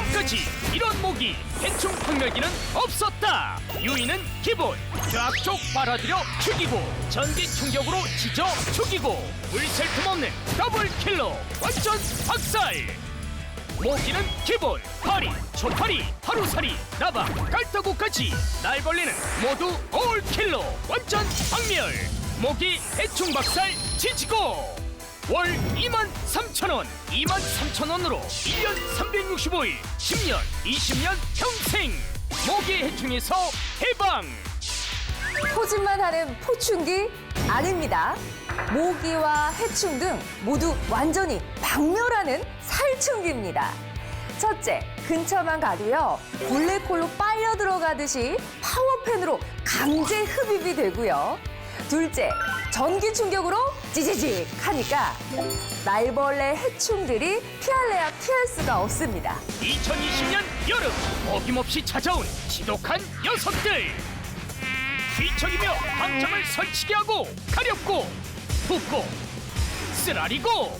지금까지 이런 모기 해충 박멸기는 없었다. 유인은 기본. 쫙쪽 빨아들여 죽이고 전기 충격으로 찢어 죽이고 물샐 틈 없는 더블 킬러 완전 박살. 모기는 기본. 파리, 초파리, 하루살이, 나방, 깔따구까지. 날벌레는 모두 올 킬러 완전 박멸. 모기 해충 박살 지지고 월 2만 3천 원 2만 3천 원으로 1년 365일 10년 20년 평생 모기 해충에서 해방 포진만 하는 포충기 아닙니다. 모기와 해충 등 모두 완전히 박멸하는 살충기입니다. 첫째, 근처만 가도요, 블랙홀로 빨려 들어가듯이 파워펜으로 강제 흡입이 되고요. 둘째, 전기 충격으로 찌지직 하니까 날벌레 해충들이 피할래야 피할 수가 없습니다. 2020년 여름 어김없이 찾아온 지독한 녀석들 뒤척이며 방점을 설치게 하고 가렵고 붓고 쓰라리고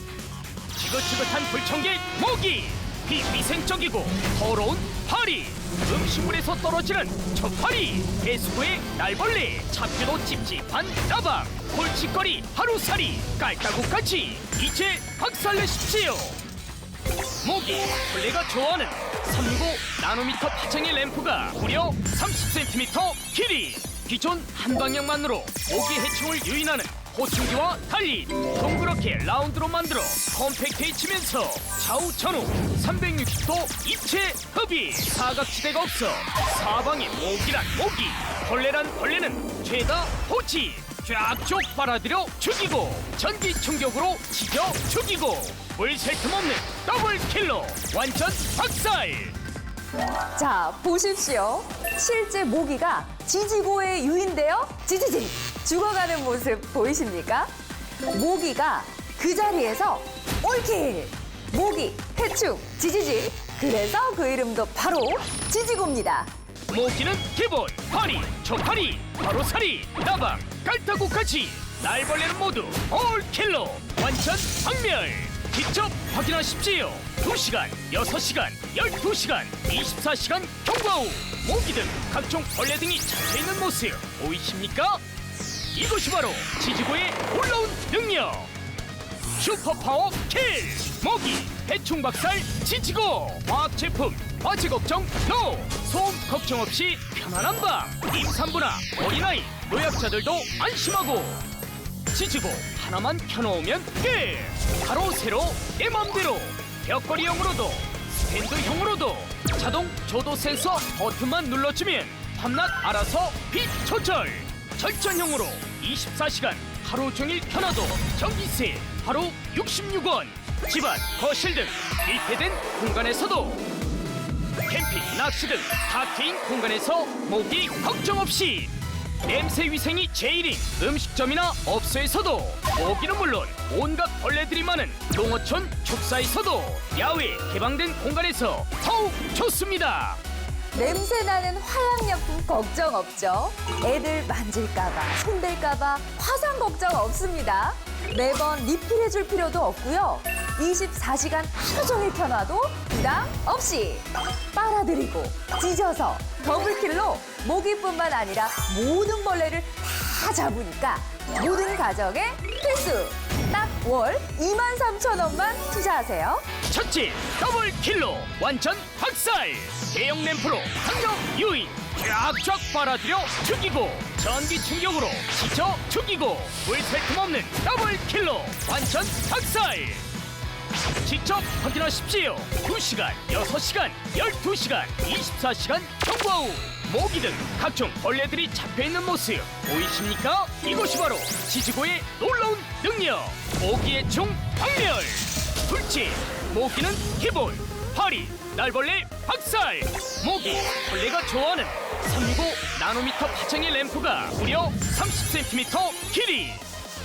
지긋지긋한 불청객 모기 비위생적이고 더러운 파리. 음식물에서 떨어지는 초파리. 배수구의 날벌레. 잡기도 찝찝한 나방 골칫거리 하루살이. 깔따구까지 이제 박살내십시오. 모기 벌레가 좋아하는 365 나노미터 파장의 램프가 무려 30cm 길이. 기존 한 방향만으로 모기 해충을 유인하는 호충기와 달리 동그랗게 라운드로 만들어 컴팩트해지면서 좌우 전후 360도 입체 흡입. 사각지대가 없어 사방에 모기란 모기 벌레란 벌레는 죄다 호치. 쫙쭉 빨아들여 죽이고 전기 충격으로 찢어 죽이고 물샐 틈 없는 더블 킬러 완전 박살. 자, 보십시오. 실제 모기가 지지고에 유인되어 지지직 죽어가는 모습 보이십니까? 모기가 그 자리에서 올킬! 모기, 해충, 지지직. 그래서 그 이름도 바로 지지고입니다. 모기는 기본 파리, 초파리, 바로사리, 나방, 깔따구까지 날벌레는 모두 올킬러 완전 박멸 직접 확인하십시오 2시간, 6시간, 12시간, 24시간 경과 후 모기 등 각종 벌레 등이 잡혀있는 모습 보이십니까? 이것이 바로 지지고의 올라온 능력 슈퍼파워 킬! 모기, 해충 박살, 지치고! 화학 제품, 화재 걱정 노! 소음 걱정 없이 편안한 밤! 임산부나 어린아이, 노약자들도 안심하고! 지지고 하나만 켜놓으면 끝! 바로 새로 내 맘대로! 벽걸이형으로도 스탠드형으로도 자동 조도 센서 버튼만 눌러주면 밤낮 알아서 빛 조절! 절전형으로 24시간 하루 종일 켜놔도 전기세 하루 66원 집안, 거실 등 밀폐된 공간에서도 캠핑, 낚시 등 다트인 공간에서 모기 걱정 없이 냄새 위생이 제일인 음식점이나 업소에서도 모기는 물론 온갖 벌레들이 많은 농어촌 축사에서도 야외 개방된 공간에서 더욱 좋습니다. 냄새 나는 화약약품 걱정 없죠. 애들 만질까봐, 손댈까봐 화상 걱정 없습니다. 매번 리필해줄 필요도 없고요. 24시간 하루 종일 켜놔도 부담 없이 빨아들이고 찢어서 더블킬로 모기뿐만 아니라 모든 벌레를 다 잡으니까 모든 가정에 필수! 딱월 2만 3천 원만 투자하세요. 첫째 더블 킬로 완전 박살. 대형 램프로 강력 유인. 쫙쫙 빨아들여 죽이고 전기 충격으로 지쳐 죽이고 물샐 틈 없는 더블 킬로 완전 박살. 직접 확인하십시오. 2시간, 6시간, 12시간, 24시간 경과 후 모기 등 각종 벌레들이 잡혀있는 모습 보이십니까? 이것이 바로 지지고의 놀라운 능력 모기의 총 박멸 둘째, 모기는 기본 파리, 날벌레 박살. 모기, 벌레가 좋아하는 365 나노미터 파장의 램프가 무려 30cm 길이.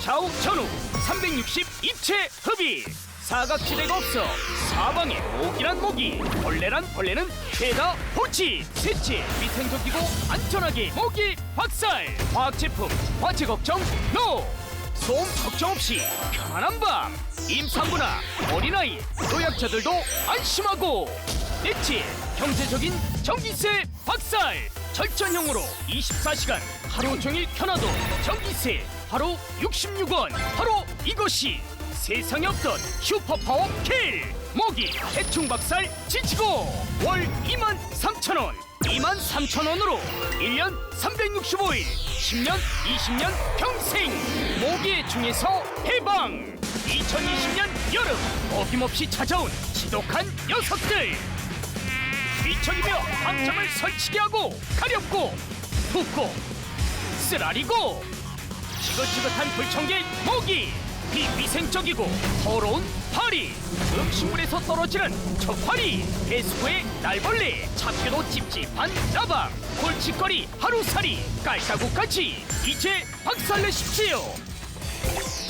좌우 전후 360 입체 흡입 사각지대가 없어. 사방에 모기란 모기 벌레란 벌레는 죄다 호치 셋째 위생적이고 안전하게 모기 박살. 화학 제품 화재 걱정 노! 소음 걱정 없이 편안한 밤. 임산부나 어린아이 노약자들도 안심하고. 내 배치 경제적인 전기세 박살. 절전형으로 24시간 하루 종일 켜놔도 전기세 바로 66원. 바로 이것이 세상에 없던 슈퍼파워 킬! 모기 대충 박살 지치고! 월 2만 3천 원! 2만 3천 원으로 1년 365일 10년 20년 평생! 모기 중에서 해방! 2020년 여름! 어김없이 찾아온 지독한 녀석들! 뒤척이며 방점을 설치게 하고 가렵고 붓고 쓰라리고 지긋지긋한 불청객 모기 비위생적이고 더러운 파리. 음식물에서 떨어지는 저파리. 배수구의 날벌레 잡혀도 찝찝한 나방 골칫거리 하루살이 깔따구까지. 이제 박살내십시오.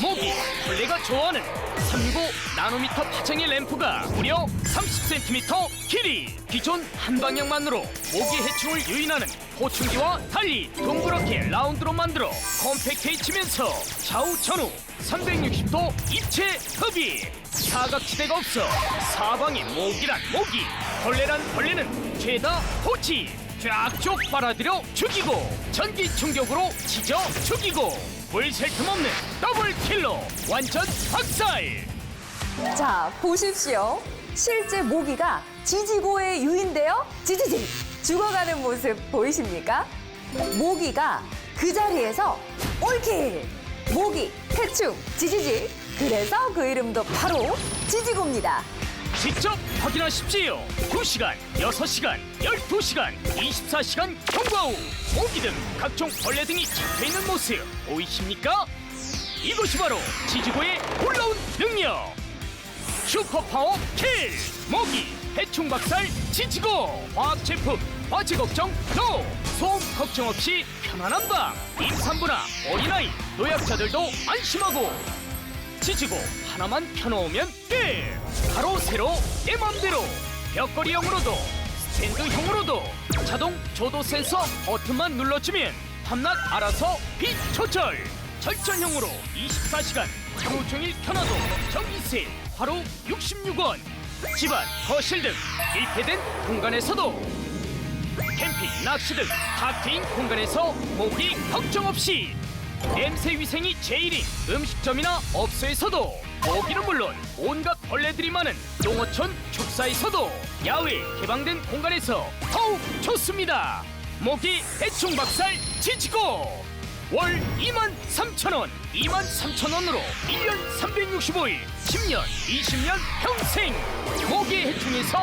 모기 벌레가 좋아하는 365 나노미터 파장의 램프가 무려 30cm 길이. 기존 한 방향만으로 모기 해충을 유인하는 보충기와 달리 동그랗게 라운드로 만들어 컴팩트해지면서 좌우 전후 360도 입체 흡입 사각지대가 없어 사방에 모기란 모기 벌레란 벌레는 죄다 포치 쫙쭉 빨아들여 죽이고 전기 충격으로 찢어 죽이고 물샐 틈 없는 더블 킬러 완전 박살 자, 보십시오. 실제 모기가 지지고에 유인되어 지지직 죽어가는 모습 보이십니까? 모기가 그 자리에서 올킬! 모기, 해충, 지지직. 그래서 그 이름도 바로 지지고입니다. 직접 확인하십시오 2시간, 6시간, 12시간, 24시간 경과 후 모기 등 각종 벌레 등이 잡혀있는 모습 보이십니까? 이것이 바로 지지고의 놀라운 능력 슈퍼파워 킬 모기 해충 박살 지지고 화학 제품 화재 걱정 노 소음 걱정 없이 편안한 밤. 임산부나 어린아이 노약자들도 안심하고 지지고 하나만 펴놓으면 끝! 가로 세로 내 맘대로 벽걸이형으로도 스탠드형으로도 자동 조도 센서 버튼만 눌러주면 밤낮 알아서 빛 조절! 절전형으로 24시간 하루 종일 켜놔도 전기세 하루 66원 집안 거실 등 밀폐된 공간에서도 캠핑, 낚시 등각 트인 공간에서 모기 걱정 없이 냄새 위생이 제일인 음식점이나 업소에서도 모기는 물론 온갖 벌레들이 많은 농어촌 축사에서도 야외 개방된 공간에서 더욱 좋습니다. 모기 대충 박살 지지고 월 2만 3천 원, 2만 3천 원으로 1년 365일, 10년, 20년 평생 모기 해충에서